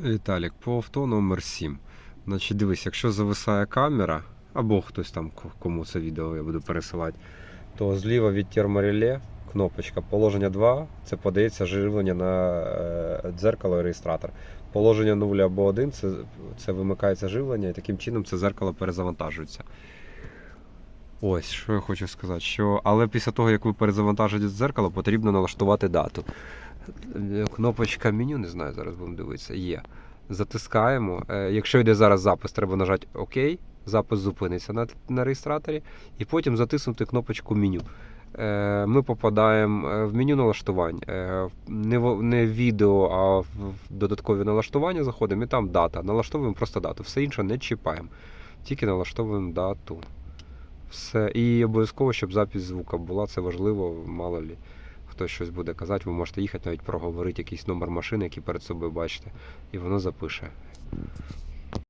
Віталік, по авто номер 7. Значить, дивись, якщо зависає камера, або хтось там, кому це відео я буду пересилати, то зліва від термореле кнопочка положення 2 це подається живлення на е, дзеркало і реєстратор. Положення 0 або 1 це, це вимикається живлення, і таким чином це зеркало перезавантажується. Ось, що я хочу сказати. Що... Але після того, як ви перезавантажите дзеркало, потрібно налаштувати дату. Е, Кнопочка меню, не знаю, зараз будемо дивитися, є. Затискаємо. Е, Якщо йде зараз запис, треба нажати ОК. Запис зупиниться на, на реєстраторі, і потім затиснути кнопочку меню. Е, Ми попадаємо в меню налаштувань. Не, в- не в відео, а в додаткові налаштування заходимо, і там дата. Налаштовуємо просто дату. Все інше не чіпаємо. Тільки налаштовуємо дату. Все. І обов'язково, щоб запись звука була, це важливо, мало лі хтось щось буде казати, ви можете їхати, навіть проговорити якийсь номер машини, який перед собою бачите, і воно запише.